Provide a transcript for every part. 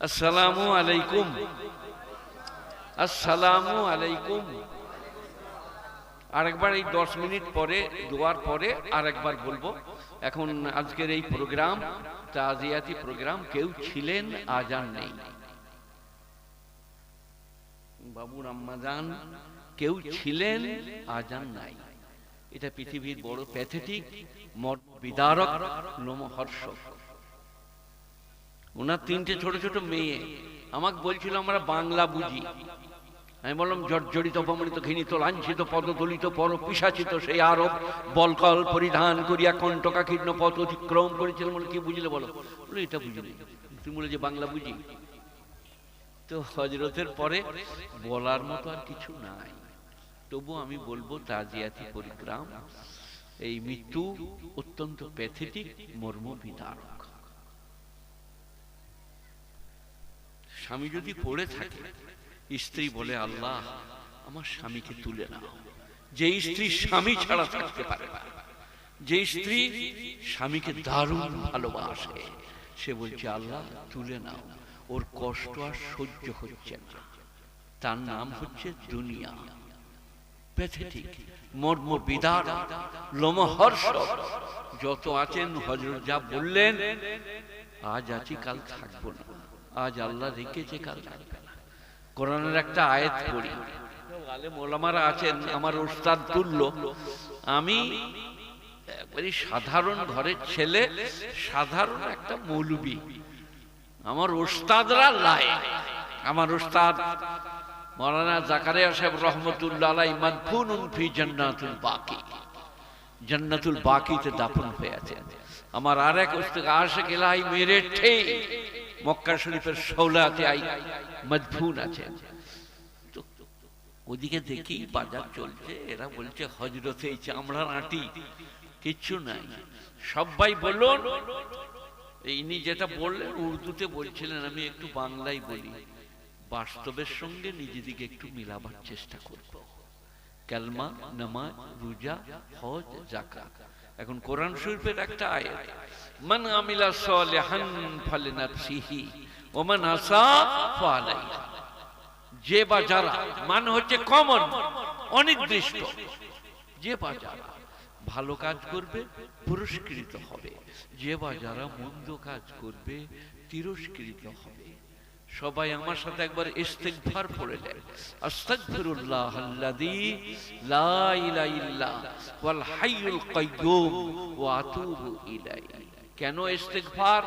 আসসালামু আলাইকুম। আসসালামু আলাইকুম। আরেকবার এই দশ মিনিট পরে, দোয়ার পরে আরেকবার বলব, এখন আজকের এই প্রোগ্রাম, তাজিয়াতি প্রোগ্রাম, কেউ ছিলেন আজান নেই। বাবুর আম্মাজান কেউ ছিলেন আজান নাই। এটা পৃথিবীর বড় প্যাথেটিক, মত বিদারক, লোমহর্ষক। ওনার তিনটে ছোট ছোট মেয়ে। আমাকে বলছিল, আমরা বাংলা বুঝি। আমি বললাম, জর্জরিত, অপমানিত, ঘৃণিত, লাঞ্ছিত, পদদলিত পর পিসাচিত সেই আরব বলকল পরিধান করিয়া কণ্টকা কীর্ণ পথ অতিক্রম করেছিল বলে কি বুঝলে বলো? বলে, এটা বুঝলি তুমি বলে, যে বাংলা বুঝি? তো হজরতের পরে বলার মতো আর কিছু নাই। তবু আমি বলব, তাজিয়াতি পরিগ্রাম, এই মৃত্যু অত্যন্ত প্যাথেটিক মর্ম বিদারক স্বামী যদি পড়ে থাকে, স্ত্রী বলে, আল্লাহ, আমার স্বামীকে তুলে নাও। যে স্ত্রী স্বামী ছাড়া থাকতে পারে না, যে স্ত্রী স্বামীকে দারুণ ভালোবাসে, সে বলছে, আল্লাহ, তুলে নাও, ওর কষ্ট আর সহ্য হচ্ছে না। তার নাম হচ্ছে দুনিয়া। প্যাথেটিক, মর্ম বিদার লোমহর্ষ যত আছেন হজরত যা বললেন, আজ আছি, কাল থাকব না। আজ আল্লাহ রেখেছে কাল। কোরআনের একটা আয়াত পড়ি। আলে আছেন, আমার ওস্তাদ তুল্য। আমি একবারই সাধারণ ঘরের ছেলে, সাধারণ একটা মৌলবি। আমার ওস্তাদরা লাই। আমার ওস্তাদ মৌলানা জাকারিয়া সাহেব রহমতুল্লাহ আলাই, মাদফুনুন ফি জান্নাতুল বাকি। জান্নাতুল বাকিতে দাফন হয়ে আছেন। আমার আর এক উস্তাদ, আশেক ইলাহি মেরে ঠে মক্কা শরীফের সৌলাতে আই মদফুন আছেন ওদিকে দেখি বাজার চলছে, এরা বলছে হজরতে এই চামড়ার আটি, কিচ্ছু নাই। সবাই বলুন ইনি যেটা বললেন, উর্দুতে বলছিলেন, আমি একটু বাংলায় বলি। বাস্তবের সঙ্গে নিজেদিকে একটু মিলাবার চেষ্টা করব। কালমা, নামাজ, রোজা, হজ জাকাত এখন কোরআন শরীফের একটা আয়াত, মান আমিলা সালিহান ফালিনাফসিহি ওয়া মান আসা ফালাইহা যে বা যারা, মান হচ্ছে কমন অনির্দিষ্ট। যে বা যারা ভালো কাজ করবে, পুরস্কৃত হবে। যে বা যারা মন্দ কাজ করবে, তিরস্কৃত হবে। সবাই আমার সাথে একবার ইস্তেগফার পড়ে দেয় আস্তাগফিরুল্লাহ আল্লাযী লা ইলাহা ইল্লা ওয়াল হাইয়ুল কাইয়্যুম ওয়া আতুবু ইলাইহি। কেন ইস্তেগফার?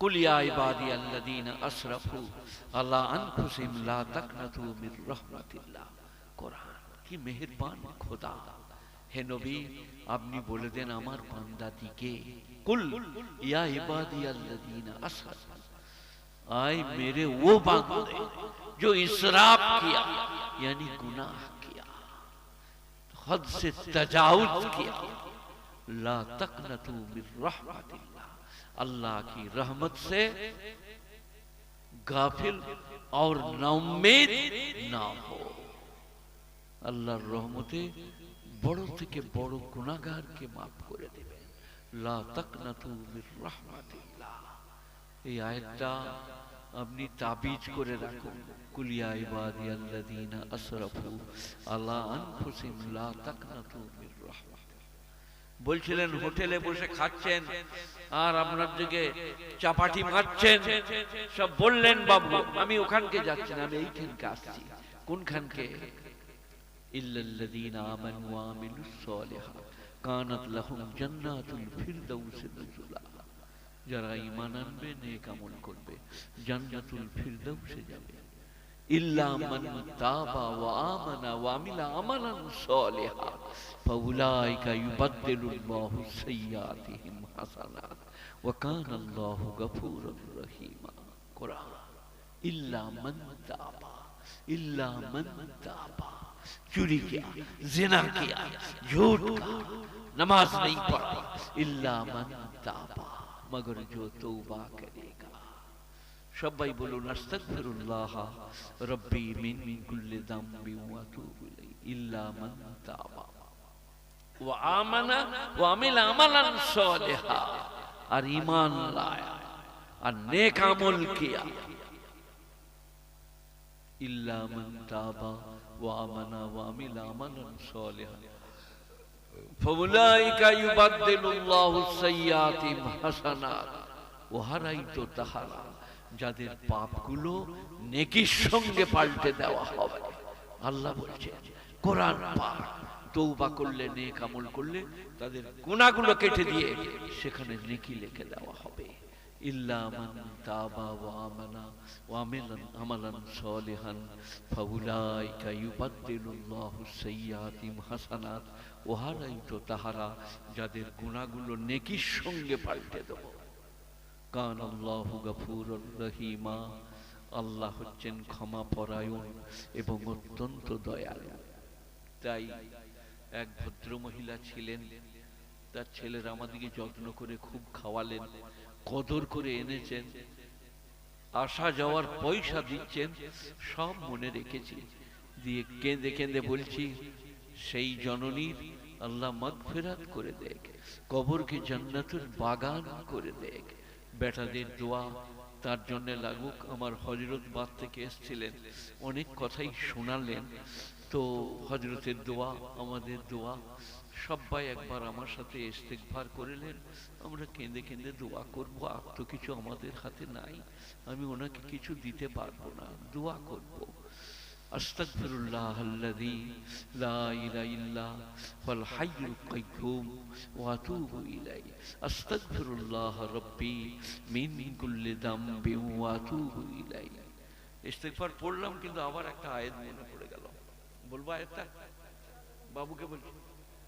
কুল ইয়া ইবাদি আল্লাযীনা আসরাফু আলা আনফুসিহিম লা তাকনাতু মির রাহমাতিল্লাহ। কোরআন, কি মেহেরবান খোদা। হে নবী, আপনি বলে দেন আমার বান্দাদিকে কুল ইয়া ইবাদি আল্লাযীনা আসরাফু। آئے میرے وہ باندھے جو اسراب کیا یعنی گناہ کیا، حد سے تجاوز کیا۔ لا تقنتو من رحمت اللہ۔ اللہ کی رحمت سے گافل اور نومید نہ ہو۔ اللہ رحمتے بڑوں تھے کہ بڑوں گناہگار کے معاف کرے دیبے لا تقنتو من رحمت اللہ۔ یہ آیتہ আপনি তাবিজ করে রাখুন। কুলিয়া ইবাদি আল্লাযীনা আসরাফু আলা আনফুসিহিম লা তাকনাতু মির রাহমাত বলছিলেন, হোটেলে বসে খাচ্ছেন আর আপনার দিকে চাপাটি মারছেন। সব বললেন, বাবু, আমি ওখানকে যাচ্ছি না, আমি এইখানকে আসছি। কোনখানকে? ইল্লাল্লাযীনা আমানু ওয়া আমিলুস সালিহাত। কানাত লাহুম জান্নাতুল ফিরদাউস নুজুলা। যারা ঈমান আনবে নেক আমল করবে জান্নাতুল ফিরদাউসে যাবে ইল্লা মান তাবা ওয়া আমানা ওয়া আমিলা আমালান সালিহা ফাউলাইকা ইউবাদদিলুল্লাহু সাইয়্যাতিহিম হাসানাত ওয়া কানা আল্লাহু গফুরুর রহিমা কোরআন ইল্লা মান তাবা ইল্লা মান তাবা चोरी किया जिना किया झूठ कहा नमाज नहीं पढ़ा इल्ला मन ताबा मगर जो तौबा करेगा সবাই বলুন আস্তাগফিরুল্লাহ রব্বি মিন কুল্লি যামবি ওয়া আতুবু ইলাইহি ইল্লা মান তাবা ওয়া আমানা ওয়া আমিলা আমালান সালিহা আর ঈমান লায়া আর নেক আমল কিয়া ইল্লা মান তাবা ওয়া আমানা ওয়া আমিলা আমালান সালিহান যাদের পাপগুলো নেকির সঙ্গে পাল্টে দেওয়া হবে। আল্লাহ বলছে, কোরআন পাক তৌবা করলে, নেক আমল করলে তাদের গুনাহগুলো কেটে দিয়ে সেখানে নেকি লেখে দেওয়া হবে। ওয়া আমানা ওয়া আমিলান আমালান সালিহান ফাউলাইকা ইউবাদদিলুল্লাহু সাইয়্যাতিহিম হাসানাত ওহারাইতো তাহারা যাদের গুনাহগুলো নেকির সঙ্গে পাল্টে দেবো। কান রহিমা আল্লাহ হচ্ছেন ক্ষমা পরায়ণ এবং অত্যন্ত দয়ালু। তাই এক ভদ্র মহিলা ছিলেন। তার ছেলেরা আমাদেরকে যত্ন করে খুব খাওয়ালেন। কদর করে এনেছেন। আসা যাওয়ার পয়সা দিচ্ছেন, সব মনে রেখেছি। দিয়ে কেঁদে কেঁদে বলছি, সেই জননীর আল্লাহ মাগফিরাত করে দেখ, কবরকে জান্নাতুর বাগান করে দেখ। বেটাদের দোয়া তার জন্য লাগুক, আমার হজরত বাদ থেকে এসছিলেন, অনেক কথাই শোনালেন। তো হজরতের দোয়া, আমাদের দোয়া সবাই একবার আমার সাথে ইস্তেকভার করিলেন আমরা কেঁদে কেঁদে দোয়া করব আর তো কিছু আমাদের হাতে নাই আমি ওনাকে কিছু দিতে পারবো না দোয়া করব أستغفر الله الذي لا إله إلا هو الحي القيوم وأتوب إليه أستغفر الله ربي من كل ذنب وأتوب إليه ইস্তেগফার পড়লাম কিন্তু আবার একটা আয়াত মনে পড়ে গেল বলবো আয়াতটা বাবুকে বলছি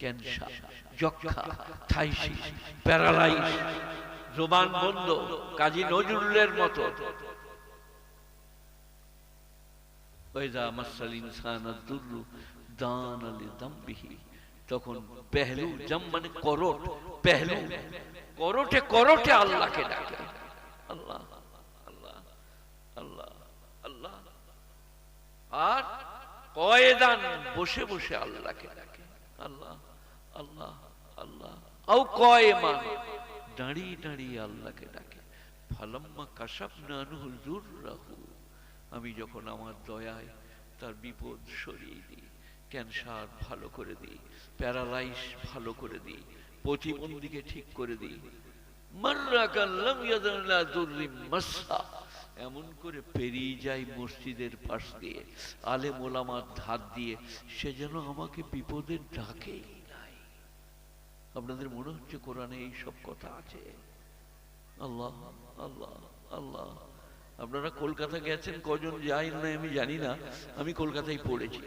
ক্যান্সার যক্ষা থাইসিস জবান বন্ধ কাজী নজরুলের মতো। তখন পেহলু জম মানে করট পেহলু করটে করটে আল্লাহকে ডাকে। আল্লাহ আল্লাহ আল্লাহ আল্লাহ। আর কয়েদান বসে বসে আল্লাহকে ডাকে। আল্লাহ আল্লাহ আল্লাহ। আও দাঁড়িয়ে দাঁড়িয়ে আল্লাহকে ডাকে। রাহু আমি যখন আমার দয়ায় তার বিপদ সরিয়ে দিই, ক্যান্সার ভালো করে দিই, প্যারালাইস ভালো করে দিই, প্রতিবন্ধীকে ঠিক করে দিই। এমন করে পেরিয়ে যায় মসজিদের পাশ দিয়ে আলে মোলামার ধার দিয়ে, সে যেন আমাকে বিপদের নাই আপনাদের মনে হচ্ছে কোরআনে এই সব কথা আছে? আল্লাহ আল্লাহ আল্লাহ। আপনারা কলকাতা গেছেন, কজন যাই না আমি জানি না, আমি কলকাতায় পড়েছি।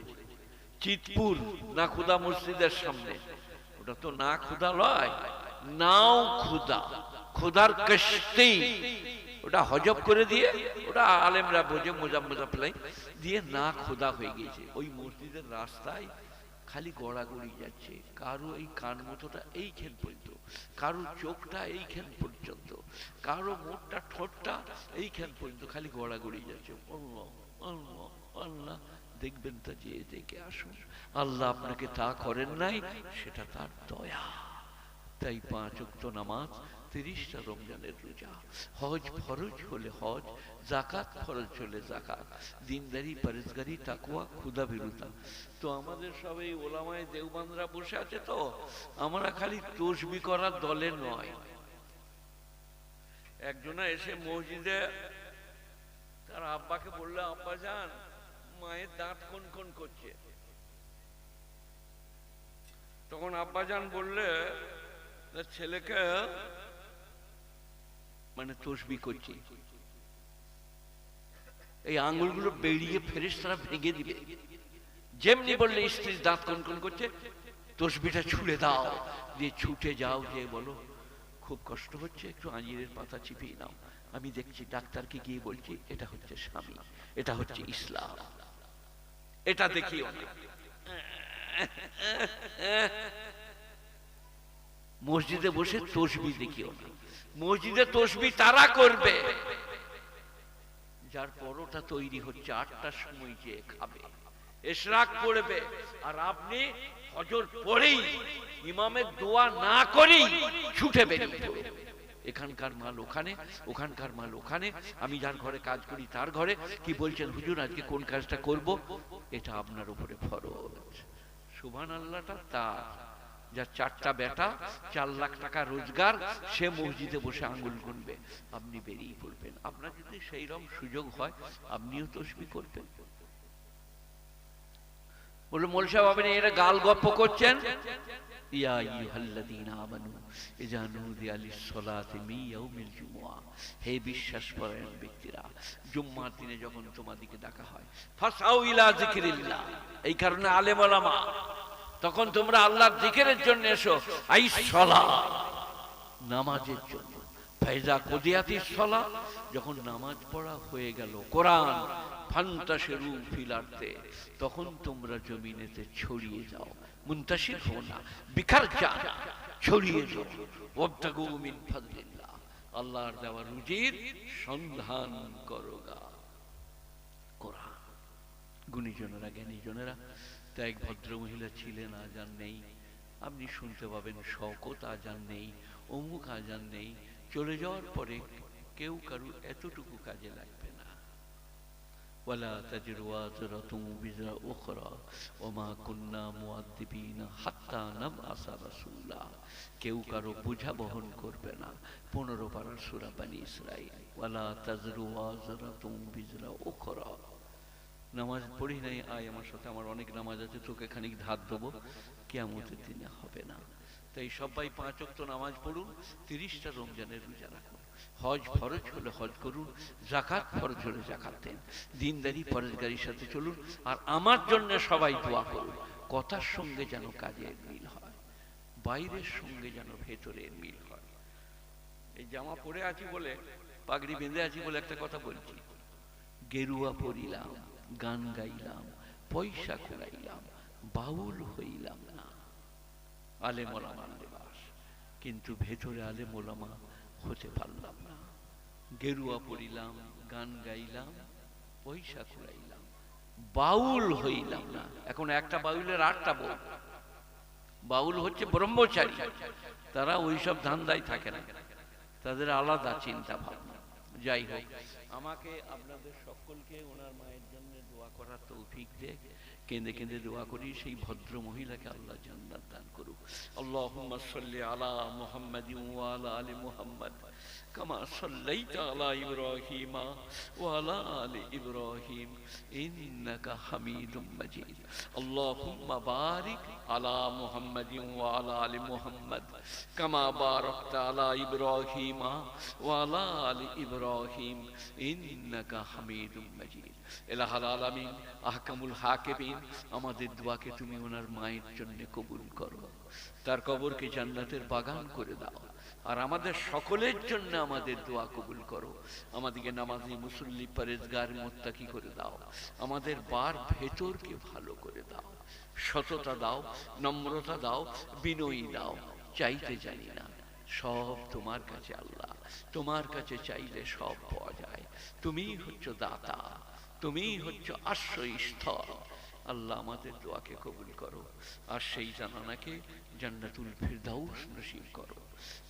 চিতপুর না খুদা মসজিদের সামনে। ওটা তো না খুদা লয় নাও খুদা, খুদার কষ্টি ওটা হজব করে দিয়ে, ওটা আলেমরা বোঝে মোজা মোজা পেলাই দিয়ে না খোদা হয়ে গেছে ওই মসজিদের রাস্তায় খালি গড়াগড়ি যাচ্ছে। কারও এই কান মতোটা এইখান পর্যন্ত। কারও চোখটা এইখান পর্যন্ত। কারও মোটটা ঠোঁটটা এইখান পর্যন্ত। খালি গড়াগড়ি যাচ্ছে। আল্লাহ দেখবেন তা যে দেখে আসুন। আল্লাহ আপনাকে তা করেন নাই, সেটা তার দয়া। তাই পাঁচ নামাজ তিরিশটা রমজানের রোজা। হজ ফরজ হলে হজ জাকাত ফরজ হলে জাকাত দিনদারি পরেজগারি তাকুয়া ক্ষুদা বিরুদ্ধা তো আমাদের সব এই ওলামায় দেওবানরা বসে আছে তো, আমরা খালি তসবি করার দলে নয়। একজনা এসে মসজিদে, তার আব্বাকে বললে, আব্বা যান, মায়ের দাঁত কোন কোন করছে? তখন আব্বাজান বললে, ছেলেকে মানে তসবি করছি। এই আঙ্গুলগুলো বেরিয়ে ফেরেস তারা ভেঙে দিবে। যেমনি বললে স্ত্রীর দাঁত কোন কোন করছে, তসবিটা ছুড়ে দাও, দিয়ে ছুটে যাও যে বলো, খুব কষ্ট হচ্ছে, একটু আঞ্জিরের পাতা চিপিয়ে নাও। আমি দেখছি ডাক্তারকে গিয়ে বলছি, এটা হচ্ছে স্বামী, এটা হচ্ছে ইসলাম। এটা দেখিও না। মসজিদে বসে তসবি দেখিও না। মসজিদে তসবি তারা করবে। যার পরোটা তৈরি হচ্ছে আটটার সময় যে খাবে, এশরাক পড়বে, আর আপনি হজর পড়েই ইমামের দোয়া না করেই ছুটে বেরিয়ে এখানকার মাল ওখানে, ওখানকার মাল ওখানে, আমি যার ঘরে কাজ করি তার ঘরে। কি বলছেন হুজুর, আজকে কোন কাজটা করব? এটা আপনার উপরে ফরজ। সুবহান আল্লাহটা তার যার চারটা বেটা চার লাখ টাকা রোজগার, সে মসজিদে বসে আঙ্গুল গুনবে। আপনি বেরিয়ে পড়বেন। আপনার যদি সেই রকম সুযোগ হয়, আপনিও তসবি করবেন। বলে মোল সাহেব, আপনি গাল গপ্প করছেন? হয় এই কারণে আলেম তখন তোমরা আল্লাহর জিকিরের জন্য এসো। আই সলা। নামাজের জন্য। ফাইজা কুদিয়াতি সলা। যখন নামাজ পড়া হয়ে গেল কোরআন ফিলার্তে তখন তোমরা জমিনেতে ছড়িয়ে যাও। মুন্তাসির হো না। ছড়িয়ে যাও। মিন ফাদলিল্লাহ। আল্লাহর দেওয়া রুজির সন্ধান করোগা কোরআন। গুণীজনেরা, জ্ঞানীজনেরা তা এক ভদ্রমহিলা ছিলেন, আজান নেই। আপনি শুনতে পাবেন শকত আজান নেই, অমুক আজান নেই। চলে যাওয়ার পরে কেউ কারু এতটুকু কাজে লাগবে কেউ কারও বোঝা বহন করবে না। পনেরো বারো সুরাপানি বানি ওয়ালা তাজরুয়াত রতুম বিজরা উখরা। নামাজ পড়ি নাই, আয় আমার সাথে, আমার অনেক নামাজ আছে, তোকে খানিক ধার দেবো। কেয়ামতের দিনে হবে না। তাই সবাই পাঁচ অক্ত নামাজ পড়ুন, তিরিশটা রমজানের রোজা রাখুন। হজ ফরজ হলে হজ করুন জাকাত ফরজ হলে জাকাত দেন। দিনদারি, পরেশগারির সাথে চলুন, আর আমার জন্য সবাই দোয়া করুন। কথার সঙ্গে যেন কাজের মিল হয়, বাইরের সঙ্গে যেন ভেতরের মিল হয়। এই জামা পরে আছি বলে, পাগড়ি বেঁধে আছি বলে একটা কথা বলছি, গেরুয়া পরিলাম। গান গাইলাম, পয়সা কুড়াইলাম বাউল হইলাম না। আলে মোলামার কিন্তু ভেতরে আলে মোলামা হতে পারলাম না। গেরুয়া পড়িলাম, গান গাইলাম, পয়সা কুড়াইলাম বাউল হইলাম না। এখন একটা বাউলের আটটা বউ। বাউল হচ্ছে ব্রহ্মচারী, তারা ওইসব ধান্দায় থাকে না। তাদের আলাদা চিন্তা ভাবনা যাই হোক, আমাকে আপনাদের সকলকে ওনার মায়ের জন্য করার তৌফিক দে। কেঁদে কেঁদে দোয়া করি, সেই ভদ্র মহিলাকে আল্লাহ জান্নাত দান করুক। আল্লাহুম্মা সাল্লি আলা মুহাম্মাদিন ওয়া আলা আলি মুহাম্মাদ, কামা সাল্লাইতা আলা ইব্রাহিমা ওয়া আলা ইব্রাহিম, ইন্নাকা হামিদুম মাজিদ। আল্লাহুম্মা বারিক আলা মুহাম্মাদিন ওয়া আলা আলি মুহাম্মাদ, কামা বারাকতা আলা ইব্রাহিমা ওয়া আলি ইব্রাহিম, ইন্নাকা হামিদুম মাজিদ। এলাহাল আলামিন, আহকামুল হাকিমিন, আমাদের দোয়াকে তুমি ওনার মায়ের জন্য কবুল করো। তার কবরকে জান্নাতের বাগান করে দাও। আর আমাদের সকলের জন্য আমাদের দোয়া কবুল করো। আমাদেরকে নামাজি মুসল্লি পরেজগার মোত্তাকি করে দাও। আমাদের বার ভেতরকে ভালো করে দাও। সততা দাও, নম্রতা দাও, বিনয়ী দাও। চাইতে জানি না। সব তোমার কাছে আল্লাহ। তোমার কাছে চাইলে সব পাওয়া যায়। তুমিই হচ্ছ দাতা। তুমিই হচ্ছ আশ্রয় স্থল আল্লাহ আমাদের দোয়াকে কবুল করো। আর সেই জানানাকে জান্নাতুল ফিরদাউস নসিব করো।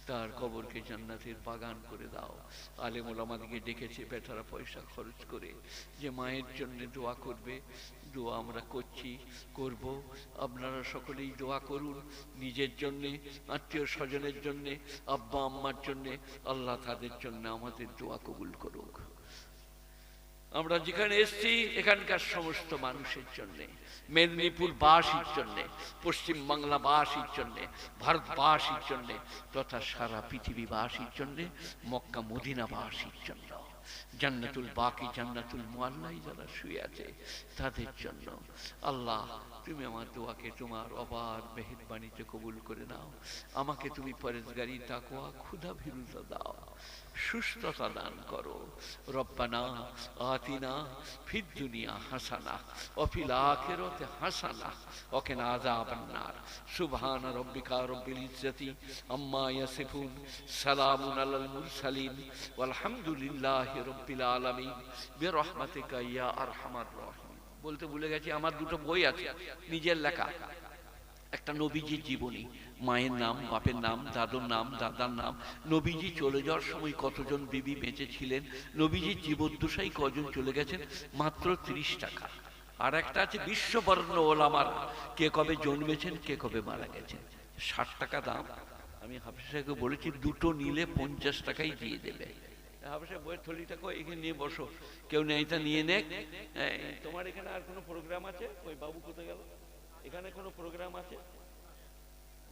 তার কবরকে জান্নাতের বাগান করে দাও। আলেমুল আমাদেরকে ডেকেছে বেটারা পয়সা খরচ করে। যে মায়ের জন্য দোয়া করবে, দোয়া আমরা করছি, করব। আপনারা সকলেই দোয়া করুন। নিজের জন্যে, আত্মীয় স্বজনের জন্যে আব্বা আম্মার জন্যে, আল্লাহ তাদের জন্য আমাদের দোয়া কবুল করুক। আমরা যেখানে এসছি, এখানকার সমস্ত মানুষের জন্য, মেদিনীপুর বাসীর জন্য, পশ্চিম বাংলা বাসীর জন্য ভারতবাসীর জন্য, তথা সারা পৃথিবীবাসীর জন্য, মক্কা মদিনা বাসীর জন্য, জান্নাতুল বাকি, জান্নাতুল মোয়াল্লাই যারা শুয়ে আছে, তাদের জন্য। আল্লাহ, তুমি আমার দোয়াকে তোমার অবার মেহেরবানিতে কবুল করে নাও। আমাকে তুমি পরেশগারি তাকোয়া ক্ষুধা, ভীরুতা দাও। সুস্থতা দান করো। রব্বানা, আতিনা, ফিদ দুনিয়া হাসানা অফিল আখিরাতে হাসানা ওকে না আযাবান্নার। সুবহান রব্বিকা রব্বিল ইজ্জতি আম্মা ইয়াসিফুন, সালামুন আলাল মুরসালিন, ওয়ালহামদুলিল্লাহি রব্বিল আলামিন। বিরহমাতিকা ইয়া আরহামার রাহিমিন। বলতে ভুলে গেছি, আমার দুটো বই আছে, নিজের লেখা। একটা নবীজির জীবনী। মায়ের নাম, বাপের নাম, দাদুর নাম, দাদার নাম। নবীজি চলে যাওয়ার সময় কতজন বিবি বেঁচে ছিলেন? নবীজির জীবদ্দশাই কজন চলে গেছেন? মাত্র ত্রিশ টাকা। আর একটা আছে বিশ্ববর্ণ ওলামার। কে কবে জন্মেছেন, কে কবে মারা গেছেন? ষাট টাকা দাম। আমি হাফিজ সাহেবকে বলেছি, দুটো নিলে পঞ্চাশ টাকাই দিয়ে দেবে। বইয়ের নিয়ে বসো। কেউ নেই নিয়ে নে তোমার এখানে আর কোনো প্রোগ্রাম আছে? ওই বাবু কোথায় গেল? এখানে কোনো প্রোগ্রাম আছে?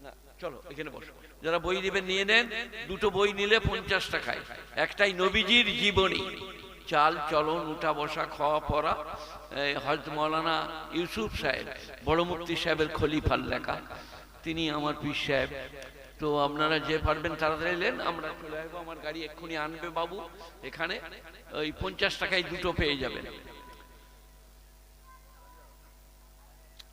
না, চলো, এখানে বসো। যারা বই নেবেন, নিয়ে নেন। দুটো বই নিলে পঞ্চাশ টাকায় একটাই নবীজির জীবনী। চাল, চলন, উঠা, বসা, খাওয়া, পড়া। হজরত মৌলানা ইউসুফ সাহেব, বড় মুক্তি সাহেবের খলিফার লেখা। তিনি আমার পীর সাহেব। তো আপনারা যে পারবেন তাড়াতাড়ি এলেন আমরা চলে আমার গাড়ি এক্ষুনি আনবে বাবু। এখানে ওই পঞ্চাশ টাকায় দুটো পেয়ে যাবেন।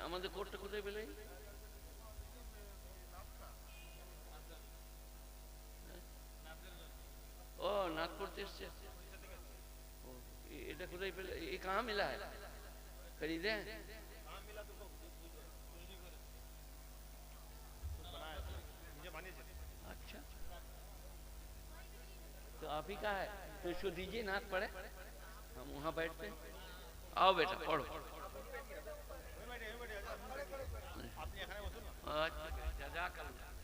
আমাদের কোর্টটা কোথায় পেলে ও নাথ পড়তে এসছে ও, এ- এটা কোথায় পেলে এ কাহা মিলা है खरीदे हैं? अच्छा तो आप ही का है तो इसको दीजिए नाथ पड़े हम वहां बैठते हैं। आओ बेटा पढ़ो আচ্ছা জাজাকাল্লাহ